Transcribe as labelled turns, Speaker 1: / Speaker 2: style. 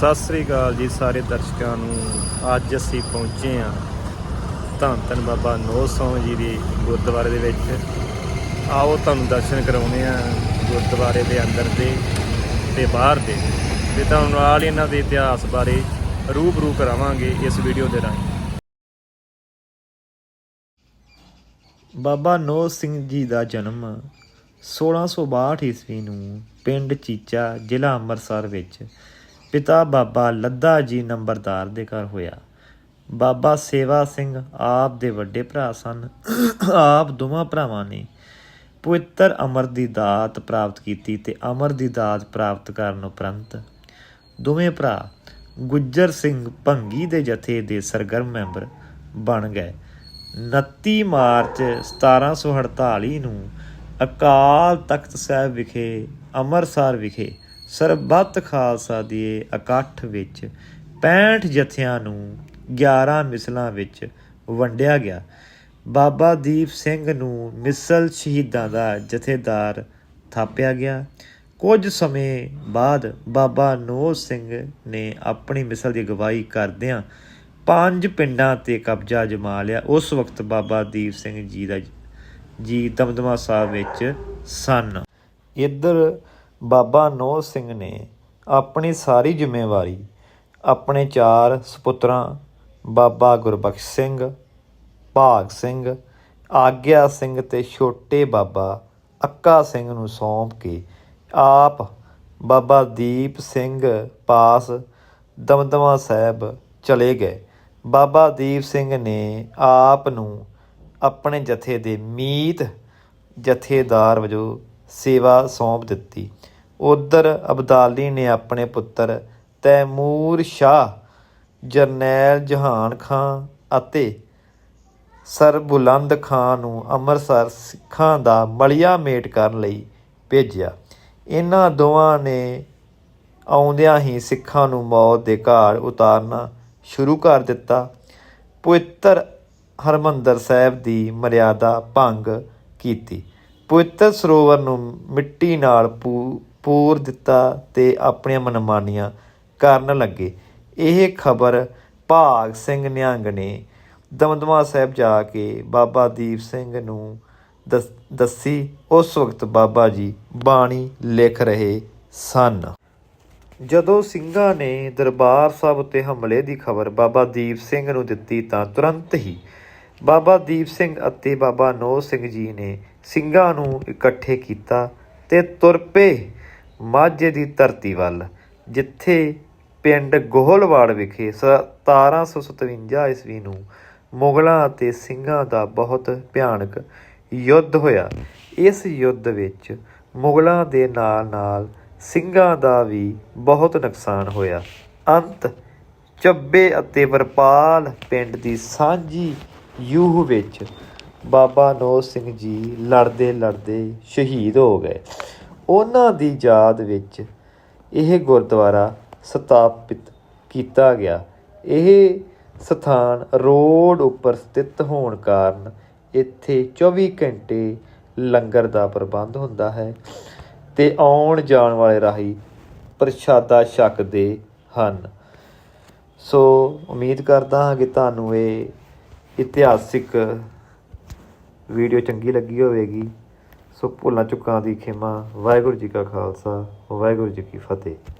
Speaker 1: ਸਤਿ ਸ੍ਰੀ ਅਕਾਲ ਜੀ ਸਾਰੇ ਦਰਸ਼ਕਾਂ ਨੂੰ। ਅੱਜ ਅਸੀਂ ਪਹੁੰਚੇ ਹਾਂ ਧੰਨ ਧੰਨ ਬਾਬਾ ਨੋਹ ਸਿੰਘ ਜੀ ਦੇ ਗੁਰਦੁਆਰੇ ਦੇ ਵਿੱਚ। ਆਓ ਤੁਹਾਨੂੰ ਦਰਸ਼ਨ ਕਰਾਉਨੇ ਆ ਗੁਰਦੁਆਰੇ ਦੇ ਅੰਦਰ ਦੇ ਤੇ ਬਾਹਰ ਦੇ। ਤੇ ਤੁਹਾਨੂੰ ਨਾਲ ਇਹਨਾਂ ਦੇ ਇਤਿਹਾਸ ਬਾਰੇ ਰੂਬਰੂ ਕਰਾਵਾਂਗੇ ਇਸ ਵੀਡੀਓ ਦੇ ਰਾਹੀਂ। ਬਾਬਾ ਨੋਹ ਸਿੰਘ ਜੀ ਦਾ ਜਨਮ 1662 ਈਸਵੀ ਨੂੰ ਪਿੰਡ ਚੀਚਾ ਜ਼ਿਲ੍ਹਾ ਅੰਮ੍ਰਿਤਸਰ ਵਿੱਚ ਪਿਤਾ ਬਾਬਾ ਲੱਦਾ ਜੀ ਨੰਬਰਦਾਰ ਦੇ ਘਰ ਹੋਇਆ। ਬਾਬਾ ਸੇਵਾ ਸਿੰਘ ਆਪ ਦੇ ਵੱਡੇ ਭਰਾ ਸਨ। ਆਪ ਦੋਵਾਂ ਭਰਾਵਾਂ ਨੇ ਪਵਿੱਤਰ ਅਮਰ ਦੀ ਦਾਤ ਪ੍ਰਾਪਤ ਕੀਤੀ ਤੇ ਅਮਰ ਦੀ ਦਾਤ ਪ੍ਰਾਪਤ ਕਰਨ ਉਪਰੰਤ ਦੋਵੇਂ ਭਰਾ ਗੁੱਜਰ ਸਿੰਘ ਭੰਗੀ ਦੇ ਜਥੇ ਦੇ ਸਰਗਰਮ ਮੈਂਬਰ ਬਣ ਗਏ। 29 ਮਾਰਚ 1748 ਨੂੰ ਅਕਾਲ ਤਖਤ ਸਾਹਿਬ ਵਿਖੇ, ਅੰਮ੍ਰਿਤਸਰ ਵਿਖੇ ਸਰਬੱਤ ਖਾਲਸਾ ਦੇ ਇਕੱਠ ਵਿੱਚ 65 ਜਥਿਆਂ ਨੂੰ 11 ਮਿਸਲਾਂ ਵਿੱਚ ਵੰਡਿਆ ਗਿਆ। ਬਾਬਾ ਦੀਪ ਸਿੰਘ ਨੂੰ ਮਿਸਲ ਸ਼ਹੀਦਾਂ ਦਾ ਜਥੇਦਾਰ ਥਾਪਿਆ ਗਿਆ। ਕੁਝ ਸਮੇਂ ਬਾਅਦ ਬਾਬਾ ਨੋਹ ਸਿੰਘ ਨੇ ਆਪਣੀ ਮਿਸਲ ਦੀ ਅਗਵਾਈ ਕਰਦਿਆਂ ਪੰਜ ਪਿੰਡਾਂ ਤੇ ਕਬਜ਼ਾ ਜਮਾ ਲਿਆ। ਉਸ ਵਕਤ ਬਾਬਾ ਦੀਪ ਸਿੰਘ ਜੀ ਦਾ ਜੀ ਦਮਦਮਾ ਸਾਹਿਬ ਵਿੱਚ ਸਨ। ਇੱਧਰ ਬਾਬਾ ਨੋਹ ਸਿੰਘ ਨੇ ਆਪਣੀ ਸਾਰੀ ਜ਼ਿੰਮੇਵਾਰੀ, ਆਪਣੇ ਚਾਰ ਸੁਪੁੱਤਰਾਂ, ਬਾਬਾ ਗੁਰਬਖਸ਼ ਸਿੰਘ, ਭਾਗ ਸਿੰਘ, ਆਗਿਆ ਸਿੰਘ ਤੇ ਛੋਟੇ ਬਾਬਾ ਅੱਕਾ ਸਿੰਘ ਨੂੰ ਸੌਂਪ ਕੇ ਆਪ ਬਾਬਾ ਦੀਪ ਸਿੰਘ ਪਾਸ ਦਮਦਮਾ ਸਾਹਿਬ ਚਲੇ ਗਏ। ਬਾਬਾ ਦੀਪ ਸਿੰਘ ਨੇ ਆਪ ਨੂੰ ਆਪਣੇ ਜਥੇ ਦੇ ਮੀਤ ਜਥੇਦਾਰ ਵਜੋਂ ਸੇਵਾ ਸੌਂਪ ਦਿੱਤੀ। ਉਧਰ ਅਬਦਾਲੀ ਨੇ ਆਪਣੇ ਪੁੱਤਰ ਤੈਮੂਰ ਸ਼ਾਹ, ਜਰਨੈਲ ਜਹਾਨ ਖਾਨ ਅਤੇ ਸਰ ਬੁਲੰਦ ਖਾਨ ਨੂੰ ਅੰਮ੍ਰਿਤਸਰ ਸਿੱਖਾਂ ਦਾ ਮਲਿਆ ਮੇਟ ਕਰਨ ਲਈ ਭੇਜਿਆ। ਇਹਨਾਂ ਦੋਵਾਂ ਨੇ ਆਉਂਦਿਆਂ ਹੀ ਸਿੱਖਾਂ ਨੂੰ ਮੌਤ ਦੇ ਘਾਟ ਉਤਾਰਨਾ ਸ਼ੁਰੂ ਕਰ ਦਿੱਤਾ। ਪਵਿੱਤਰ ਹਰਮੰਦਰ ਸਾਹਿਬ ਦੀ ਮਰਿਆਦਾ ਭੰਗ ਕੀਤੀ। ਪਵਿੱਤਰ ਸਰੋਵਰ ਨੂੰ ਮਿੱਟੀ ਨਾਲ ਪੂ- ਪੂਰ ਦਿੱਤਾ ਤੇ ਆਪਣੀਆਂ ਮਨਮਾਨੀਆਂ ਕਰਨ ਲੱਗੇ। ਇਹ ਖਬਰ ਭਾਗ ਸਿੰਘ ਨਿਹੰਗ ਨੇ ਦਮਦਮਾ ਸਾਹਿਬ ਜਾ ਕੇ ਬਾਬਾ ਦੀਪ ਸਿੰਘ ਨੂੰ ਦੱਸੀ ਉਸ ਵਕਤ ਬਾਬਾ ਜੀ ਬਾਣੀ ਲਿਖ ਰਹੇ ਸਨ। ਜਦੋਂ ਸਿੰਘਾਂ ਨੇ ਦਰਬਾਰ ਸਾਹਿਬ ਉੱਤੇ ਹਮਲੇ ਦੀ ਖਬਰ ਬਾਬਾ ਦੀਪ ਸਿੰਘ ਨੂੰ ਦਿੱਤੀ ਤਾਂ ਤੁਰੰਤ ਹੀ ਬਾਬਾ ਦੀਪ ਸਿੰਘ ਅਤੇ ਬਾਬਾ ਨੋਹ ਸਿੰਘ ਜੀ ਨੇ ਸਿੰਘਾਂ ਨੂੰ ਇਕੱਠੇ ਕੀਤਾ ਤੇ ਤੁਰ ਪਏ ਮਾਝੇ ਦੀ ਧਰਤੀ ਵੱਲ, ਜਿੱਥੇ ਪਿੰਡ ਗੋਹਲਵਾੜ ਵਿਖੇ 1757 ਈਸਵੀ ਨੂੰ ਮੁਗਲਾਂ ਅਤੇ ਸਿੰਘਾਂ ਦਾ ਬਹੁਤ ਭਿਆਨਕ ਯੁੱਧ ਹੋਇਆ। ਇਸ ਯੁੱਧ ਵਿੱਚ ਮੁਗਲਾਂ ਦੇ ਨਾਲ-ਨਾਲ ਸਿੰਘਾਂ ਦਾ ਵੀ ਬਹੁਤ ਨੁਕਸਾਨ ਹੋਇਆ। ਅੰਤ ਚੱਬੇ ਅਤੇ ਵਰਪਾਲ ਪਿੰਡ ਦੀ ਸਾਂਝੀ ਯੂਹ ਵਿੱਚ ਬਾਬਾ ਨੋਹ ਸਿੰਘ ਜੀ ਲੜਦੇ ਲੜਦੇ ਸ਼ਹੀਦ ਹੋ ਗਏ। ਉਹਨਾਂ ਦੀ ਯਾਦ ਵਿੱਚ ਇਹ ਗੁਰਦੁਆਰਾ ਸਥਾਪਿਤ ਕੀਤਾ ਗਿਆ। ਇਹ ਸਥਾਨ ਰੋਡ ਉੱਪਰ ਸਥਿਤ ਹੋਣ ਕਾਰਨ ਇੱਥੇ 24 ਘੰਟੇ ਲੰਗਰ ਦਾ ਪ੍ਰਬੰਧ ਹੁੰਦਾ ਹੈ ਤੇ ਆਉਣ ਜਾਣ ਵਾਲੇ ਰਾਹੀ ਪ੍ਰਸ਼ਾਦਾ ਛਕਦੇ ਹਨ। ਸੋ ਉਮੀਦ ਕਰਦਾ ਹਾਂ ਕਿ ਤੁਹਾਨੂੰ ਇਹ ਇਤਿਹਾਸਿਕ ਵੀਡੀਓ ਚੰਗੀ ਲੱਗੀ ਹੋਵੇਗੀ, ਸੋ ਭੁੱਲਾਂ ਚੁੱਕਾਂ ਦੀ ਖਿਮਾ, ਵਾਹਿਗੁਰੂ ਜੀ ਕਾ ਖਾਲਸਾ, ਵਾਹਿਗੁਰੂ ਜੀ ਕੀ ਫਤਿਹ।